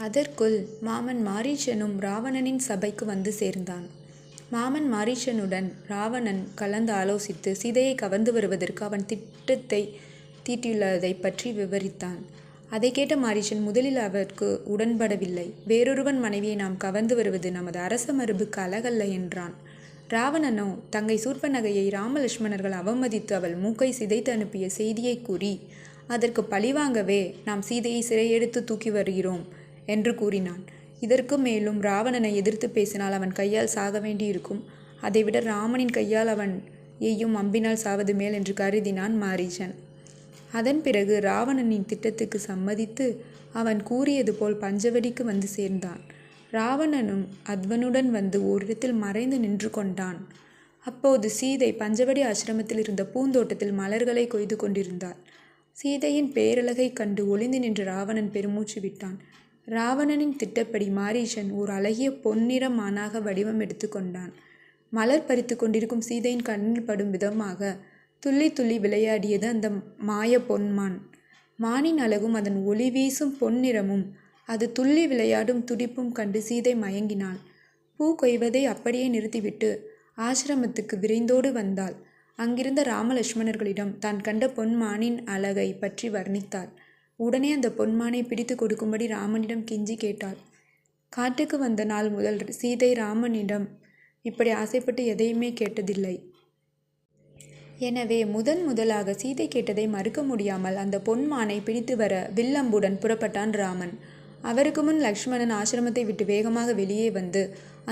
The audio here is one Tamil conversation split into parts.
அதற்குள் மாமன் மாரீச்சனும் ராவணனின் சபைக்கு வந்து சேர்ந்தான். மாமன் மாரீச்சனுடன் ராவணன் கலந்து ஆலோசித்து சீதையை கவர்ந்து வருவதற்கு அவன் திட்டத்தை தீட்டியுள்ளதைப் பற்றி விவரித்தான். அதை கேட்ட மாரீச்சன் முதலில் அவருக்கு உடன்படவில்லை. வேறொருவன் மனைவியை நாம் கவர்ந்து வருவது நமது அரச மரபுக்கு அழகல்ல என்றான். ராவணனோ தங்கை சூர்ப்பனகையை இராம அவமதித்து அவள் மூக்கை சிதைத்து அனுப்பிய செய்தியைக் கூறி அதற்கு பழிவாங்கவே நாம் சீதையை சிறையெடுத்து தூக்கி வருகிறோம் என்று கூறினான். இதற்கு மேலும் ராவணனை எதிர்த்துப் பேசினால் அவன் கையால் சாக வேண்டியிருக்கும். அதைவிட ராமனின் கையால் அவன் எய்யும் அம்பினால் சாவது மேல் என்று கருதினான் மாரீச்சன். அதன் பிறகு ராவணனின் திட்டத்துக்கு சம்மதித்து அவன் கூறியது போல் பஞ்சவடிக்கு வந்து சேர்ந்தான். ராவணனும் அத்வனுடன் வந்து ஓரிடத்தில் மறைந்து நின்று கொண்டான். அப்போது சீதை பஞ்சவடி ஆசிரமத்தில் இருந்த பூந்தோட்டத்தில் மலர்களை கொய்து கொண்டிருந்தாள். சீதையின் பேரழகைக் கண்டு ஒளிந்து நின்ற ராவணன் பெருமூச்சு விட்டான். ராவணனின் திட்டப்படி மாரீச்சன் ஓர் அழகிய பொன்னிற மானாக வடிவமெடுத்துக் கொண்டான். மலர் பறித்துக் கொண்டிருக்கும் சீதையின் கண்ணில் படும் விதமாக துள்ளி துள்ளி விளையாடியது அந்த மாயப் பொன்மான். மானின் அழகும் அதன் ஒளி வீசும் பொன்னிறமும் அது துள்ளி விளையாடும் துடிப்பும் கண்டு சீதை மயங்கினாள். பூ கொய்வதை அப்படியே நிறுத்திவிட்டு ஆசிரமத்துக்கு விரைந்தோடு வந்தாள். அங்கிருந்த ராமலட்சுமணர்களிடம் தான் கண்ட பொன்மானின் அழகை பற்றி வர்ணித்தாள். உடனே அந்த பொன்மானை பிடித்து கொடுக்கும்படி ராமனிடம் கிஞ்சி கேட்டாள். காட்டுக்கு வந்த நாள் முதல் சீதை ராமனிடம் இப்படி ஆசைப்பட்டு எதையுமே கேட்டதில்லை. எனவே முதன் முதலாக சீதை கேட்டதை மறுக்க முடியாமல் அந்த பொன்மானை பிடித்து வர வில்லம்புடன் புறப்பட்டான் ராமன். அவருக்கு முன் லக்ஷ்மணன் ஆசிரமத்தை விட்டு வேகமாக வெளியே வந்து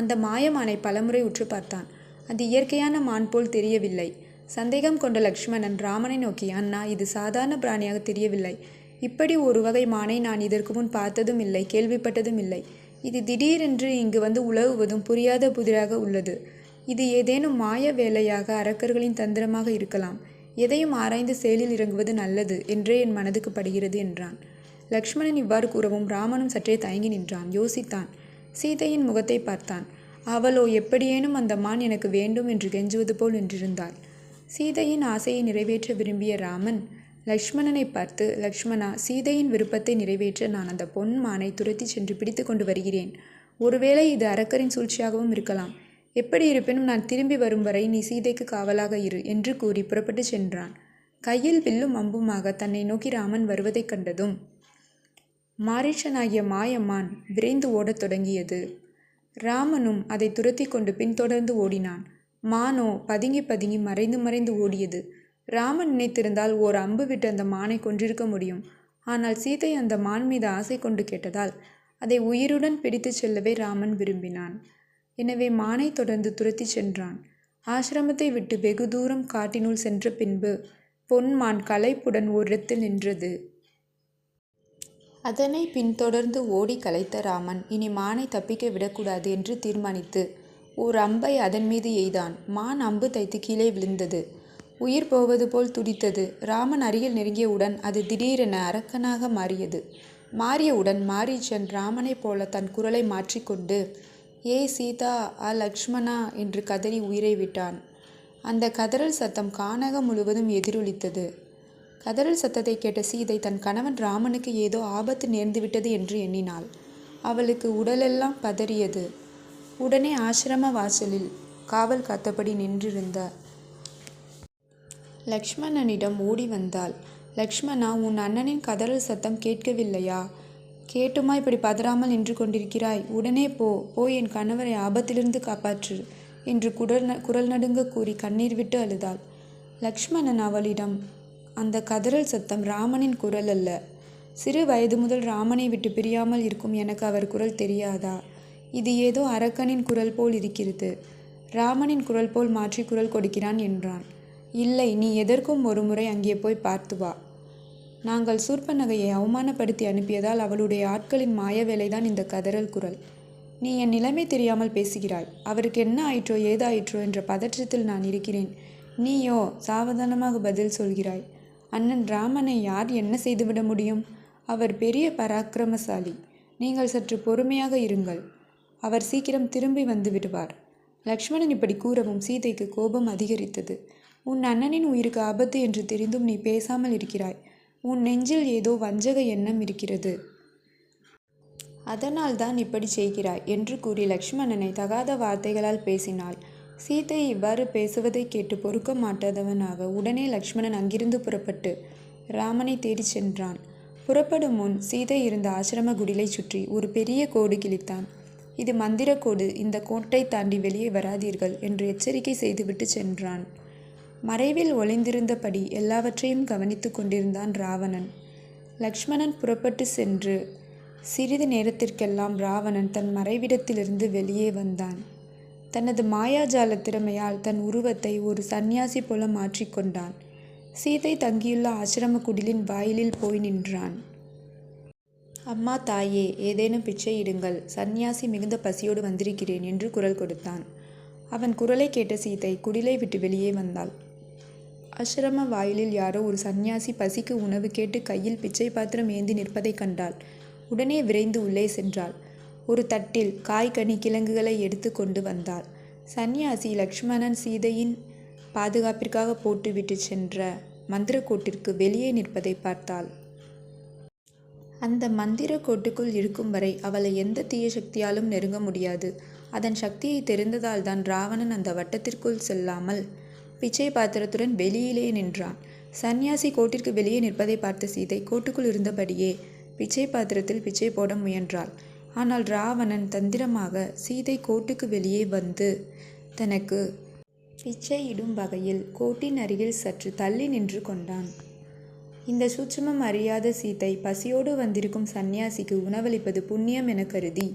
அந்த மாயமானை பலமுறை உற்று பார்த்தான். அது இயற்கையான மான் போல் தெரியவில்லை. சந்தேகம் கொண்ட லக்ஷ்மணன் ராமனை நோக்கி அண்ணா இது சாதாரண பிராணியாக தெரியவில்லை. இப்படி ஒரு வகை மானை நான் இதற்கு முன் பார்த்ததும் இல்லை கேள்விப்பட்டதும் இல்லை. இது திடீரென்று இங்கு வந்து உலவுவதும் புரியாத புதிராக உள்ளது. இது ஏதேனும் மாய வேலையாக அரக்கர்களின் தந்திரமாக இருக்கலாம். எதையும் ஆராய்ந்து செயலில் இறங்குவது நல்லது என்றே என் மனதுக்கு படுகிறது என்றான். லக்ஷ்மணன் இவ்வாறு கூறவும் ராமனும் சற்றே தயங்கி நின்றான். யோசித்தான். சீதையின் முகத்தைப் பார்த்தான். அவளோ எப்படியேனும் அந்த மான் எனக்கு வேண்டும் என்று கெஞ்சுவது போல் நின்றிருந்தாள். சீதையின் ஆசையை நிறைவேற்ற விரும்பிய ராமன் லக்ஷ்மணனை பார்த்து லக்ஷ்மணா சீதையின் விருப்பத்தை நிறைவேற்ற நான் அந்த பொன் மானை துரத்திச் சென்று பிடித்து கொண்டு வருகிறேன். ஒருவேளை இது அரக்கரின் சூழ்ச்சியாகவும் இருக்கலாம். எப்படி இருப்பினும் நான் திரும்பி வரும் வரை நீ சீதைக்குக் காவலாக இரு என்று கூறி புறப்பட்டுச் சென்றான். கையில் வில்லும் அம்புமாக தன்னை நோக்கி ராமன் வருவதைக் கண்டதும் மாரீஷனாகிய மாயம்மான் விரைந்து ஓடத் தொடங்கியது. ராமனும் அதை துரத்தி கொண்டு பின்தொடர்ந்து ஓடினான். மானோ பதுங்கிப் பதுங்கி மறைந்து மறைந்து ஓடியது. ராமன் நினைத்திருந்தால் ஓர் அம்பு விட்டு அந்த மானைக் கொன்றிருக்க முடியும். ஆனால் சீதை அந்த மான் மீது ஆசை கொண்டு கேட்டதால் அதை உயிருடன் பிடித்துச் செல்லவே ராமன் விரும்பினான். எனவே மானைத் தொடர்ந்து துரத்திச் சென்றான். ஆசிரமத்தை விட்டு வெகு தூரம் காட்டினுள் சென்ற பின்பு பொன்மான் களைப்புடன் ஓரிடத்தில் நின்றது. அதனை பின்தொடர்ந்து ஓடிக் கலைத்த ராமன் இனி மானை தப்பிக்க விடக்கூடாது என்று தீர்மானித்து ஓர் அம்பை அதன் மீது எய்தான். மான் அம்பு தைத்து கீழே விழுந்தது. உயிர் போவது போல் துடித்தது. ராமன் அருகில் நெருங்கியவுடன் அது திடீரென அரக்கனாக மாறியது. மாறியவுடன் மாரீச்சன் ராமனைப் போல தன் குரலை மாற்றிக்கொண்டு ஏய் சீதா அ லக்ஷ்மணா என்று கதறி உயிரை விட்டான். அந்த கதறல் சத்தம் கானகம் முழுவதும் எதிரொலித்தது. கதறல் சத்தத்தைக் கேட்ட சீதை தன் கணவன் ராமனுக்கு ஏதோ ஆபத்து நேர்ந்துவிட்டது என்று எண்ணினாள். அவளுக்கு உடலெல்லாம் பதறியது. உடனே ஆசிரம வாசலில் காவல் காத்தபடி நின்றிருந்த லக்ஷ்மணனிடம் ஓடி வந்தாள். லக்ஷ்மணா உன் அண்ணனின் கதறல் சத்தம் கேட்கவில்லையா? கேட்டுமா இப்படி பதறாமல் நின்று கொண்டிருக்கிறாய்? உடனே போ. போய் என் கணவரை ஆபத்திலிருந்து காப்பாற்று என்று குரல் நடுங்க கூறி கண்ணீர் விட்டு அழுதாள். லக்ஷ்மணன் அவளிடம் அந்த கதறல் சத்தம் ராமனின் குரல் அல்ல. சிறு வயது முதல் ராமனை விட்டு பிரியாமல் இருக்கும் எனக்கு அவர் குரல் தெரியாதா? இது ஏதோ அரக்கனின் குரல் போல் இருக்கிறது. ராமனின் குரல் போல் மாற்றி குரல் கொடுக்கிறான் என்றான். இல்லை நீ எதற்கும் ஒருமுறை அங்கே போய் பார்த்து வா. நாங்கள் சூர்ப்பனகையை அவமானப்படுத்தி அனுப்பியதால் அவளுடைய ஆட்களின் மாய வேலைதான் இந்த கதறல் குரல். நீ என் நிலைமை தெரியாமல் பேசுகிறாய். அவருக்கு என்ன ஆயிற்றோ ஏதாயிற்றோ என்ற பதற்றத்தில் நான் இருக்கிறேன். நீயோ சாவதானமாக பதில் சொல்கிறாய். அண்ணன் ராமனை யார் என்ன செய்துவிட முடியும்? அவர் பெரிய பராக்கிரமசாலி. நீங்கள் சற்று பொறுமையாக இருங்கள். அவர் சீக்கிரம் திரும்பி வந்து விடுவார். லக்ஷ்மணன் இப்படி கூறவும் சீதைக்கு கோபம் அதிகரித்தது. உன் அண்ணனின் உயிருக்கு ஆபத்து என்று தெரிந்தும் நீ பேசாமல் இருக்கிறாய். உன் நெஞ்சில் ஏதோ வஞ்சக எண்ணம் இருக்கிறது. அதனால் தான் இப்படி செய்கிறாய் என்று கூறி லக்ஷ்மணனை தகாத வார்த்தைகளால் பேசினாள் சீதை இவ்வாறு பேசுவதை கேட்டு பொறுக்க மாட்டாதவனாக உடனே லக்ஷ்மணன் அங்கிருந்து புறப்பட்டு ராமனை தேடிச் சென்றான் புறப்படும் முன் சீதை இருந்த ஆசிரம குடிலை சுற்றி ஒரு பெரிய கோடு கிழித்தான் இது மந்திர கோடு இந்த கோட்டை தாண்டி வெளியே வராதீர்கள் என்று எச்சரிக்கை செய்துவிட்டு சென்றான் மறைவில் ஒளிந்திருந்தபடி எல்லாவற்றையும் கவனித்து கொண்டிருந்தான் ராவணன். லக்ஷ்மணன் புறப்பட்டு சென்று சிறிது நேரத்திற்கெல்லாம் ராவணன் தன் மறைவிடத்திலிருந்து வெளியே வந்தான். தனது மாயாஜால திறமையால் தன் உருவத்தை ஒரு சந்நியாசி போல மாற்றிக்கொண்டான் சீதை தங்கியுள்ள ஆசிரம குடிலின் வாயிலில் போய் நின்றான். அம்மா தாயே ஏதேனும் பிச்சை இடுங்கள். சந்நியாசி மிகுந்த பசியோடு வந்திருக்கிறேன் என்று குரல் கொடுத்தான். அவன் குரலை கேட்ட சீதை குடிலை விட்டு வெளியே வந்தாள். ஆசிரம வாயிலில் யாரோ ஒரு சந்நியாசி பசிக்கு உணவு கேட்டு கையில் பிச்சை பாத்திரம் ஏந்தி நிற்பதைக் கண்டாள். உடனே விரைந்து உள்ளே சென்றாள். ஒரு தட்டில் காய் கனி கிழங்குகளை எடுத்து கொண்டு வந்தாள். சந்நியாசி லக்ஷ்மணன் சீதையின் பாதுகாப்பிற்காக போட்டுவிட்டு சென்ற மந்திரக்கோட்டிற்கு வெளியே நிற்பதை பார்த்தாள். அந்த மந்திர கோட்டுக்குள் இருக்கும் வரை அவளை எந்த தீய சக்தியாலும் நெருங்க முடியாது. அதன் சக்தியை தெரிந்ததால் தான் ராவணன் அந்த வட்டத்திற்குள் செல்லாமல் பிச்சை பாத்திரத்துடன் வெளியிலே நின்றான். சந்நியாசி கோட்டிற்கு வெளியே நிற்பதை பார்த்த சீதை கோட்டுக்குள் இருந்தபடியே பிச்சை பாத்திரத்தில் பிச்சை போட முயன்றாள். ஆனால் ராவணன் தந்திரமாக சீதை கோட்டுக்கு வெளியே வந்து தனக்கு பிச்சை இடும் வகையில் கோட்டின் அருகில் சற்று தள்ளி நின்று கொண்டான். இந்த சூட்சுமம் அறியாத சீதை பசியோடு வந்திருக்கும் சந்நியாசிக்கு உணவளிப்பது புண்ணியம் என கருதி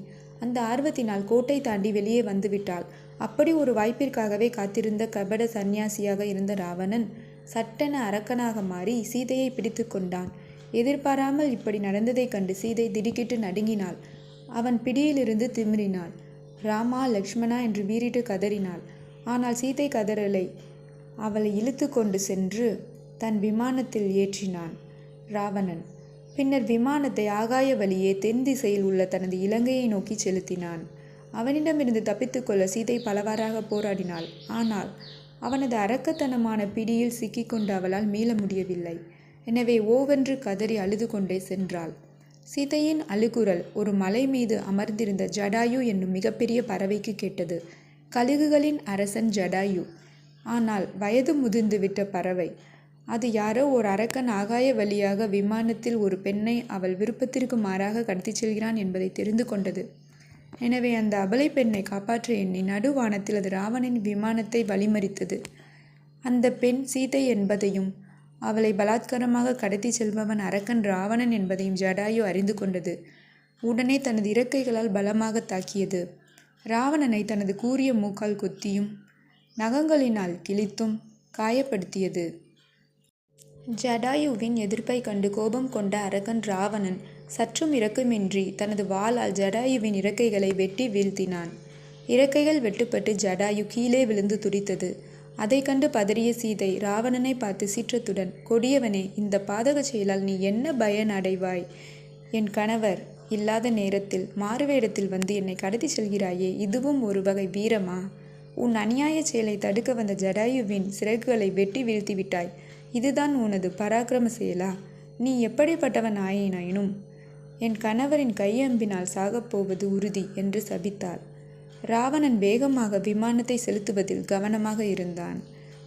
அந்த ஆர்வத்தினால் கோட்டை தாண்டி வெளியே வந்துவிட்டாள். அப்படி ஒரு வாய்ப்பிற்காகவே காத்திருந்த கபட சந்நியாசியாக இருந்த ராவணன் சட்டென அரக்கனாக மாறி சீதையை பிடித்து கொண்டான். எதிர்பாராமல் இப்படி நடந்ததைக் கண்டு சீதை திடுக்கிட்டு நடுங்கினாள். அவன் பிடியிலிருந்து திமிரினாள். ராமா லக்ஷ்மணா என்று வீறிட்டு கதறினாள். ஆனால் சீதை கதறலை. அவளை இழுத்து கொண்டு சென்று தன் விமானத்தில் ஏற்றினான் ராவணன். பின்னர் விமானத்தை ஆகாய வழியே தென் திசையில் உள்ள தனது இலங்கையை நோக்கி செலுத்தினான். அவனிடமிருந்து தப்பித்துக்கொள்ள சீதை பலவாறாக போராடினாள். ஆனால் அவனது அரக்கத்தனமான பிடியில் சிக்கிக்கொண்ட அவளால் மீள முடியவில்லை. எனவே ஓவென்று கதறி அழுது கொண்டே சென்றாள். சீதையின் அழுகுரல் ஒரு மலை மீது அமர்ந்திருந்த ஜடாயு என்னும் மிகப்பெரிய பறவைக்கு கேட்டது. கழுகுகளின் அரசன் ஜடாயு. ஆனால் வயது முதிர்ந்து விட்ட பறவை. அது யாரோ ஒரு அரக்கன் ஆகாய வழியாக விமானத்தில் ஒரு பெண்ணை அவள் விருப்பத்திற்கு மாறாக கடத்திச் செல்கிறான் என்பதை தெரிந்து கொண்டது. எனவே அந்த அபலை பெண்ணை காப்பாற்ற எண்ணி நடுவானத்தில் அது ராவணின் விமானத்தை வழிமறித்தது. அந்த பெண் சீதை என்பதையும் அவளை பலாத்காரமாக கடத்தி செல்பவன் அரக்கன் ராவணன் என்பதையும் ஜடாயு அறிந்து கொண்டது. உடனே தனது இறக்கைகளால் பலமாக தாக்கியது. ராவணனை தனது கூரிய மூக்கால் கொத்தியும் நகங்களினால் கிழித்தும் காயப்படுத்தியது. ஜடாயுவின் எதிர்ப்பை கண்டு கோபம் கொண்ட அரக்கன் ராவணன் சற்றும் இரக்கமின்றி தனது வாளால் ஜடாயுவின் இறக்கைகளை வெட்டி வீழ்த்தினான். இறக்கைகள் வெட்டுப்பட்டு ஜடாயு கீழே விழுந்து துடித்தது. அதை கண்டு பதறிய சீதை ராவணனை பார்த்து சீற்றத்துடன் கொடியவனே இந்த பாதக செயலால் நீ என்ன பயன் அடைவாய்? என் கணவர் இல்லாத நேரத்தில் மாறுவேடத்தில் வந்து என்னை கடத்தி செல்கிறாயே இதுவும் ஒரு வகை வீரமா? உன் அநியாய செயலை தடுக்க வந்த ஜடாயுவின் சிறகுகளை வெட்டி வீழ்த்தி விட்டாய். இதுதான் உனது பராக்கிரம செயலா? நீ எப்படிப்பட்டவன் ஆயினாயினும்? என் கணவரின் கையம்பினால் சாகப்போவது உறுதி என்று சபித்தாள். ராவணன் வேகமாக விமானத்தை செலுத்துவதில் கவனமாக இருந்தான்.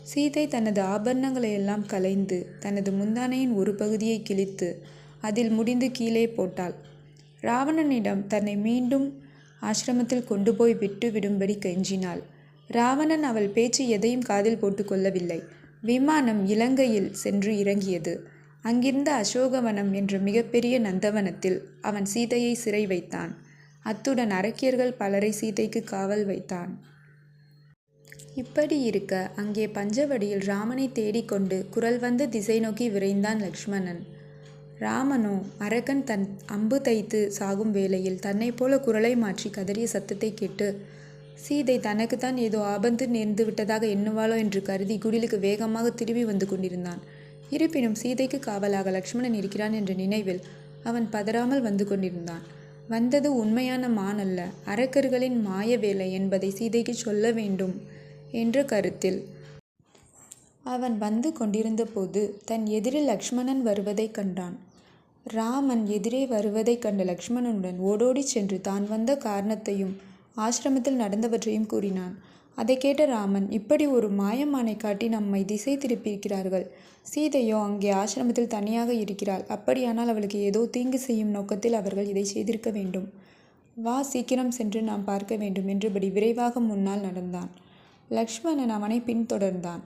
சீதை தனது ஆபரணங்களையெல்லாம் கலைந்து தனது முந்தானையின் ஒரு பகுதியை கிழித்து அதில் முடிந்து கீழே போட்டாள். ராவணனிடம் தன்னை மீண்டும் ஆசிரமத்தில் கொண்டு போய் விட்டு விடும்படி கெஞ்சினாள். ராவணன் அவள் பேச்சு எதையும் காதில் போட்டுக்கொள்ளவில்லை விமானம் இலங்கையில் சென்று இறங்கியது. அங்கிருந்த அசோகவனம் என்ற மிகப்பெரிய நந்தவனத்தில் அவன் சீதையை சிறை வைத்தான். அத்துடன் அரக்கியர்கள் பலரை சீதைக்கு காவல் வைத்தான். இப்படி இருக்க அங்கே பஞ்சவடியில் ராமனை தேடிக்கொண்டு குரல் வந்த திசை நோக்கி விரைந்தான் லக்ஷ்மணன். ராமனோ அரக்கன் தன் அம்பு தைத்து சாகும் வேளையில் தன்னைப் போல குரலை மாற்றி கதறிய சத்தத்தை கேட்டு சீதை தனக்குத்தான் ஏதோ ஆபத்து நேர்ந்து விட்டதாக எண்ணுவாளோ என்று கருதி குடிலுக்கு வேகமாக திரும்பி வந்து கொண்டிருந்தான். இருப்பினும் சீதைக்கு காவலாக லக்ஷ்மணன் இருக்கிறான் என்ற நினைவில் அவன் பதறாமல் வந்து கொண்டிருந்தான். வந்தது உண்மையான மான் அல்ல அரக்கர்களின் மாய வேலை என்பதை சீதைக்கு சொல்ல வேண்டும் என்ற கருத்தில். அவன் வந்து கொண்டிருந்தபோது தன் எதிரில் லக்ஷ்மணன் வருவதைக் கண்டான். ராமன் எதிரே வருவதைக் கண்ட லக்ஷ்மணனுடன் ஓடோடிச் சென்று தான் வந்த காரணத்தையும் ஆசிரமத்தில் நடந்தவற்றையும் கூறினான். அதைக் கேட்ட ராமன் இப்படி ஒரு மாயமானை காட்டி நம்மை திசை திருப்பியிருக்கிறார்கள். சீதையோ அங்கே ஆசிரமத்தில் தனியாக இருக்கிறாள். அப்படியானால் அவளுக்கு ஏதோ தீங்கு செய்யும் நோக்கத்தில் அவர்கள் இதை செய்திருக்க வேண்டும். வா சீக்கிரம் சென்று நாம் பார்க்க வேண்டும் என்றபடி விரைவாக முன்னால் நடந்தான். லக்ஷ்மணன் அவனை பின்தொடர்ந்தான்.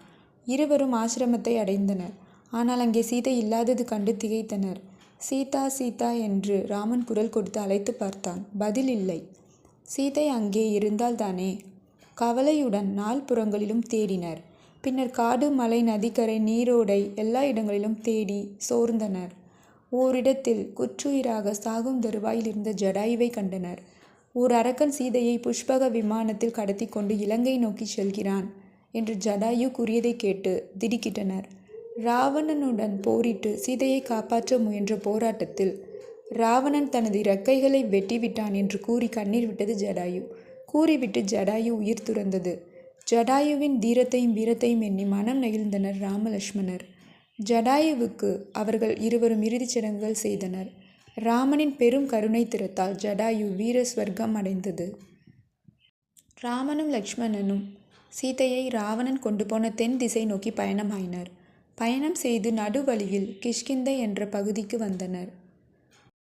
இருவரும் ஆசிரமத்தை அடைந்தனர். ஆனால் அங்கே சீதை இல்லாதது கண்டு திகைத்தனர். சீதா சீதா என்று ராமன் குரல் கொடுத்து அழைத்து பார்த்தான். பதில் இல்லை. சீதை அங்கே இருந்தால்தானே? கவலையுடன் நால்புறங்களிலும் தேடினர். பின்னர் காடு மலை நதிக்கரை நீரோடை எல்லா இடங்களிலும் தேடி சோர்ந்தனர். ஓரிடத்தில் குற்றுயிராக சாகும் தருவாயில் இருந்த ஜடாயுவை கண்டனர். ஓர் அரக்கன் சீதையை புஷ்பக விமானத்தில் கடத்தி கொண்டு இலங்கை நோக்கி செல்கிறான் என்று ஜடாயு கூறியதை கேட்டு திடுக்கிட்டனர். ராவணனுடன் போரிட்டு சீதையை காப்பாற்ற முயன்ற போராட்டத்தில் ராவணன் தனது இறக்கைகளை வெட்டிவிட்டான் என்று கூறி கண்ணீர் விட்டது ஜடாயு. கூறிவிட்டு ஜடாயு உயிர் துறந்தது. ஜடாயுவின் தீரத்தையும் வீரத்தையும் எண்ணி மனம் நெகிழ்ந்தனர் ராமலட்சுமணர் ஜடாயுவுக்கு அவர்கள் இருவரும் இறுதிச் சடங்குகள் செய்தனர். ராமனின் பெரும் கருணை திறத்தால் ஜடாயு வீர ஸ்வர்க்கம் அடைந்தது. ராமனும் லக்ஷ்மணனும் சீதையை ராவணன் கொண்டு போன தென் திசை நோக்கி பயணமாயினர். பயணம் செய்து நடுவழியில் கிஷ்கிந்தை என்ற பகுதிக்கு வந்தனர்.